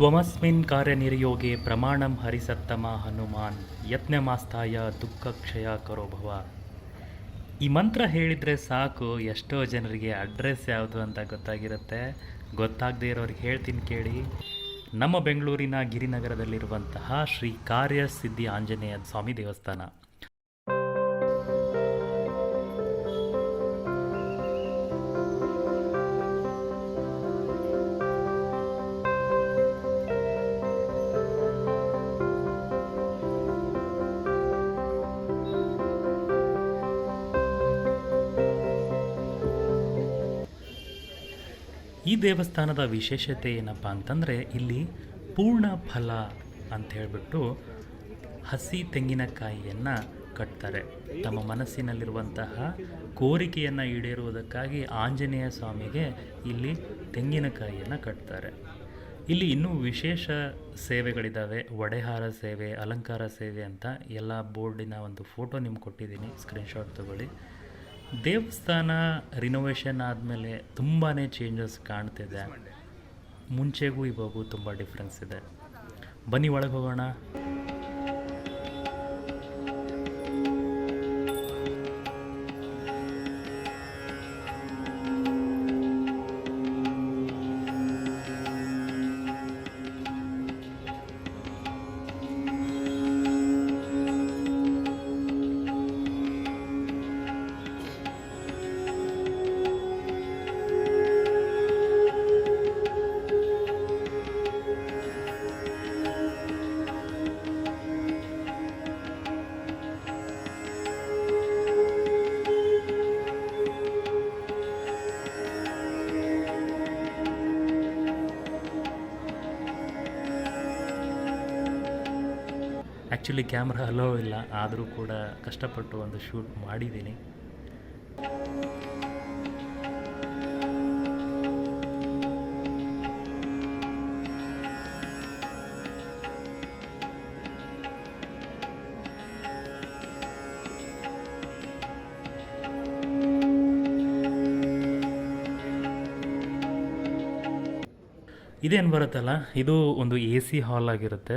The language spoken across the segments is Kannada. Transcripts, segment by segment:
ತ್ವಮಸ್ಮಿನ್ ಕಾರ್ಯನಿರ್ಯೋಗೆ ಪ್ರಮಾಣಂ ಹರಿಸತ್ತಮ ಹನುಮಾನ್ ಯತ್ನಮಾಸ್ತಾಯ ದುಃಖಕ್ಷಯ ಕರೋಭವ ಈ ಮಂತ್ರ ಹೇಳಿದರೆ ಸಾಕು, ಎಷ್ಟೋ ಜನರಿಗೆ ಅಡ್ರೆಸ್ ಯಾವುದು ಅಂತ ಗೊತ್ತಾಗಿರುತ್ತೆ. ಗೊತ್ತಾಗದೇ ಇರೋರಿಗೆ ಹೇಳ್ತೀನಿ ಕೇಳಿ. ನಮ್ಮ ಬೆಂಗಳೂರಿನ ಗಿರಿನಗರದಲ್ಲಿರುವಂತಹ ಶ್ರೀ ಕಾರ್ಯಸಿದ್ಧಿ ಆಂಜನೇಯ ಸ್ವಾಮಿ ದೇವಸ್ಥಾನ. ಈ ದೇವಸ್ಥಾನದ ವಿಶೇಷತೆ ಏನಪ್ಪ ಅಂತಂದರೆ ಇಲ್ಲಿ ಪೂರ್ಣ ಫಲ ಅಂತ ಹೇಳಿಬಿಟ್ಟು ಹಸಿ ತೆಂಗಿನಕಾಯಿಯನ್ನು ಕಟ್ತಾರೆ. ತಮ್ಮ ಮನಸ್ಸಿನಲ್ಲಿರುವಂತಹ ಕೋರಿಕೆಯನ್ನು ಈಡೇರುವುದಕ್ಕಾಗಿ ಆಂಜನೇಯ ಸ್ವಾಮಿಗೆ ಇಲ್ಲಿ ತೆಂಗಿನಕಾಯಿಯನ್ನು ಕಟ್ತಾರೆ. ಇಲ್ಲಿ ಇನ್ನೂ ವಿಶೇಷ ಸೇವೆಗಳಿದ್ದಾವೆ ಒಡೆಹಾರ ಸೇವೆ, ಅಲಂಕಾರ ಸೇವೆ ಅಂತ ಎಲ್ಲ ಬೋರ್ಡಿನ ಒಂದು ಫೋಟೋ ನಿಮ್ಗೆ ಕೊಟ್ಟಿದ್ದೀನಿ. ಸ್ಕ್ರೀನ್ಶಾಟ್ ತಗೊಳ್ಳಿ. ದೇವಸ್ಥಾನ ರಿನೋವೇಷನ್ ಆದಮೇಲೆ ತುಂಬಾ ಚೇಂಜಸ್ ಕಾಣ್ತಿದೆ. ಮುಂಚೆಗೂ ಇವಾಗೂ ತುಂಬ ಡಿಫ್ರೆನ್ಸ್ ಇದೆ. ಬನ್ನಿ ಒಳಗೆ ಹೋಗೋಣ. ಆ್ಯಕ್ಚುಲಿ ಕ್ಯಾಮ್ರಾ ಅಲೋ ಇಲ್ಲ. ಆದರೂ ಕೂಡ ಕಷ್ಟಪಟ್ಟು ಒಂದು ಶೂಟ್ ಮಾಡಿದ್ದೀನಿ. ಇದೇನು ಬರುತ್ತಲ್ಲ? ಇದು ಒಂದು ಎ ಸಿ ಹಾಲ್ ಆಗಿರುತ್ತೆ.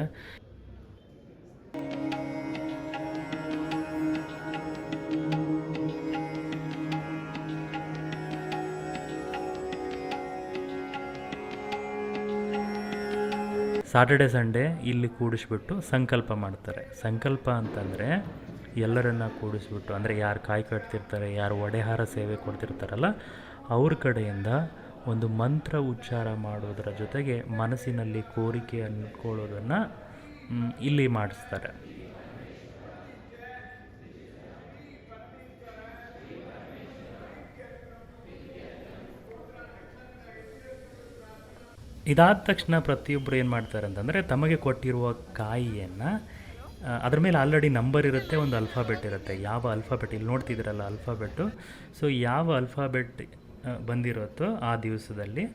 ಸಾಟರ್ಡೆ ಸಂಡೇ ಇಲ್ಲಿ ಕೂಡಿಸ್ಬಿಟ್ಟು ಸಂಕಲ್ಪ ಮಾಡ್ತಾರೆ. ಸಂಕಲ್ಪ ಅಂತಂದರೆ ಎಲ್ಲರನ್ನ ಕೂಡಿಸ್ಬಿಟ್ಟು, ಅಂದರೆ ಯಾರು ಕಾಯಿ ಕಟ್ತಿರ್ತಾರೆ, ಯಾರು ಒಡೆಹಾರ ಸೇವೆ ಕೊಡ್ತಿರ್ತಾರಲ್ಲ, ಅವ್ರ ಕಡೆಯಿಂದ ಒಂದು ಮಂತ್ರ ಉಚ್ಚಾರ ಮಾಡೋದರ ಜೊತೆಗೆ ಮನಸ್ಸಿನಲ್ಲಿ ಕೋರಿಕೆ ಅಂದ್ಕೊಳ್ಳೋದನ್ನು ಇಲ್ಲಿ ಮಾಡಿಸ್ತಾರೆ. ಇದಾದ ತಕ್ಷಣ ಪ್ರತಿಯೊಬ್ಬರು ಏನು ಮಾಡ್ತಾರೆ ಅಂತಂದರೆ ತಮಗೆ ಕೊಟ್ಟಿರುವ ಕಾಯಿಯನ್ನು ಅದ್ರ ಮೇಲೆ ಆಲ್ರೆಡಿ ನಂಬರ್ ಇರುತ್ತೆ, ಒಂದು ಅಲ್ಫಾಬೆಟ್ ಇರುತ್ತೆ. ಯಾವ ಅಲ್ಫಾಬೆಟ್ ಇಲ್ಲಿ ನೋಡ್ತಿದ್ದೀರಲ್ಲ ಅಲ್ಫಾಬೆಟ್ಟು ಸೊ ಯಾವ ಅಲ್ಫಾಬೆಟ್ ಬಂದಿರುತ್ತೋ ಆ ದಿವಸದಲ್ಲಿ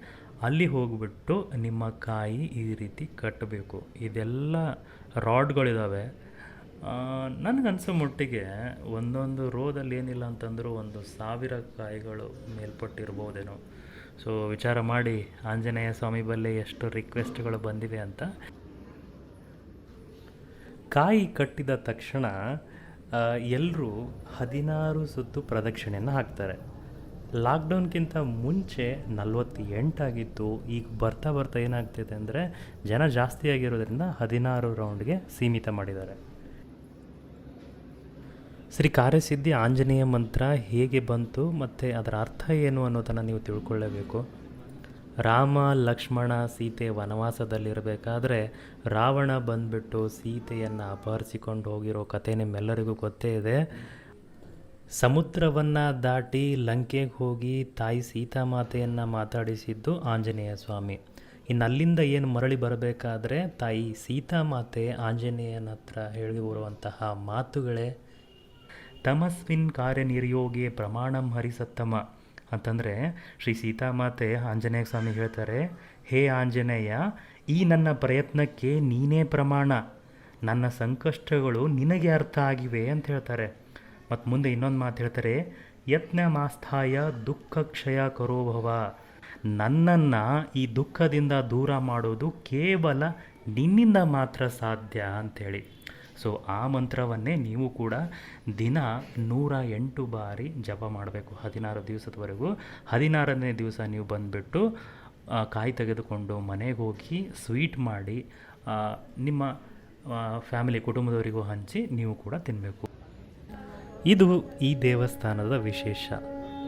ಅಲ್ಲಿ ಹೋಗ್ಬಿಟ್ಟು ನಿಮ್ಮ ಕಾಯಿ ಈ ರೀತಿ ಕಟ್ಟಬೇಕು. ಇದೆಲ್ಲ ರಾಡ್ಗಳಿದ್ದಾವೆ ನನಗನ್ಸೋ ಮಟ್ಟಿಗೆ ಒಂದೊಂದು ರೋದಲ್ಲಿ ಏನಿಲ್ಲ ಅಂತಂದರೂ ಒಂದು ಸಾವಿರ ಕಾಯಿಗಳು ಮೇಲ್ಪಟ್ಟಿರ್ಬೋದೇನೋ. ಸೊ ವಿಚಾರ ಮಾಡಿ ಆಂಜನೇಯ ಸ್ವಾಮಿ ಬಲ್ಲಿ ಎಷ್ಟು ರಿಕ್ವೆಸ್ಟ್ಗಳು ಬಂದಿವೆ ಅಂತ. ಕಾಯಿ ಕಟ್ಟಿದ ತಕ್ಷಣ ಎಲ್ಲರೂ ಹದಿನಾರು ಸುತ್ತು ಪ್ರದಕ್ಷಿಣೆಯನ್ನು ಹಾಕ್ತಾರೆ. ಲಾಕ್ಡೌನ್ಗಿಂತ ಮುಂಚೆ ನಲ್ವತ್ತೆಂಟಾಗಿತ್ತು, ಈಗ ಬರ್ತಾ ಬರ್ತಾ ಏನಾಗ್ತಿದೆ ಅಂದರೆ ಜನ ಜಾಸ್ತಿ ಆಗಿರೋದ್ರಿಂದ ಹದಿನಾರು ರೌಂಡ್ಗೆ ಸೀಮಿತ ಮಾಡಿದ್ದಾರೆ. ಶ್ರೀ ಕಾರ್ಯಸಿದ್ಧಿ ಆಂಜನೇಯ ಮಂತ್ರ ಹೇಗೆ ಬಂತು ಮತ್ತು ಅದರ ಅರ್ಥ ಏನು ಅನ್ನೋದನ್ನು ನೀವು ತಿಳ್ಕೊಳ್ಳೇಬೇಕು. ರಾಮ, ಲಕ್ಷ್ಮಣ, ಸೀತೆ ವನವಾಸದಲ್ಲಿರಬೇಕಾದ್ರೆ ರಾವಣ ಬಂದ್ಬಿಟ್ಟು ಸೀತೆಯನ್ನು ಅಪಹರಿಸಿಕೊಂಡು ಹೋಗಿರೋ ಕಥೆ ನಿಮ್ಮೆಲ್ಲರಿಗೂ ಗೊತ್ತೇ ಇದೆ. ಸಮುದ್ರವನ್ನು ದಾಟಿ ಲಂಕೆಗೆ ಹೋಗಿ ತಾಯಿ ಸೀತಾಮಾತೆಯನ್ನು ಮಾತಾಡಿಸಿದ್ದು ಆಂಜನೇಯ ಸ್ವಾಮಿ. ಇನ್ನು ಅಲ್ಲಿಂದ ಏನು ಮರಳಿ ಬರಬೇಕಾದ್ರೆ ತಾಯಿ ಸೀತಾಮಾತೆ ಆಂಜನೇಯನ ಹತ್ರ ಹೇಳಿ ಬರುವಂತಹ ಮಾತುಗಳೇ ತಮಸ್ವಿನ್ ಕಾರ್ಯನಿರ್ಯೋಗೆ ಪ್ರಮಾಣಂ ಹರಿಸತ್ತಮ. ಅಂತಂದರೆ ಶ್ರೀ ಸೀತಾಮಾತೆ ಆಂಜನೇಯ ಸ್ವಾಮಿ ಹೇಳ್ತಾರೆ, ಹೇ ಆಂಜನೇಯ, ಈ ನನ್ನ ಪ್ರಯತ್ನಕ್ಕೆ ನೀನೇ ಪ್ರಮಾಣ. ನನ್ನ ಸಂಕಷ್ಟಗಳು ನಿನಗೆ ಅರ್ಥ ಆಗಿವೆ ಅಂತ ಹೇಳ್ತಾರೆ. ಮತ್ತು ಮುಂದೆ ಇನ್ನೊಂದು ಮಾತು ಹೇಳ್ತಾರೆ ಯತ್ನ ಮಾಸ್ಥಾಯ ದುಃಖ ಕ್ಷಯ ಕರೋಭವ. ನನ್ನನ್ನು ಈ ದುಃಖದಿಂದ ದೂರ ಮಾಡೋದು ಕೇವಲ ನಿನ್ನಿಂದ ಮಾತ್ರ ಸಾಧ್ಯ ಅಂಥೇಳಿ ಸೊ ಆ ಮಂತ್ರವನ್ನೇ ನೀವು ಕೂಡ ದಿನ ನೂರ ಎಂಟು ಬಾರಿ ಜಪ ಮಾಡಬೇಕು ಹದಿನಾರು ದಿವಸದವರೆಗೂ. ಹದಿನಾರನೇ ದಿವಸ ನೀವು ಬಂದುಬಿಟ್ಟು ಕಾಯಿ ತೆಗೆದುಕೊಂಡು ಮನೆಗೆ ಹೋಗಿ ಸ್ವೀಟ್ ಮಾಡಿ ನಿಮ್ಮ ಫ್ಯಾಮಿಲಿ ಕುಟುಂಬದವರಿಗೂ ಹಂಚಿ ನೀವು ಕೂಡ ತಿನ್ನಬೇಕು ಇದು ಈ ದೇವಸ್ಥಾನದ ವಿಶೇಷ.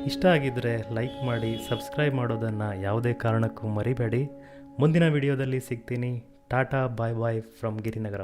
ಇಷ್ಟ ಆಗಿದ್ದರೆ ಲೈಕ್ ಮಾಡಿ, ಸಬ್ಸ್ಕ್ರೈಬ್ ಮಾಡೋದನ್ನು ಯಾವುದೇ ಕಾರಣಕ್ಕೂ ಮರಿಬೇಡಿ. ಮುಂದಿನ ವಿಡಿಯೋದಲ್ಲಿ ಸಿಗ್ತೀನಿ. Tata, bye bye, from Girinagar.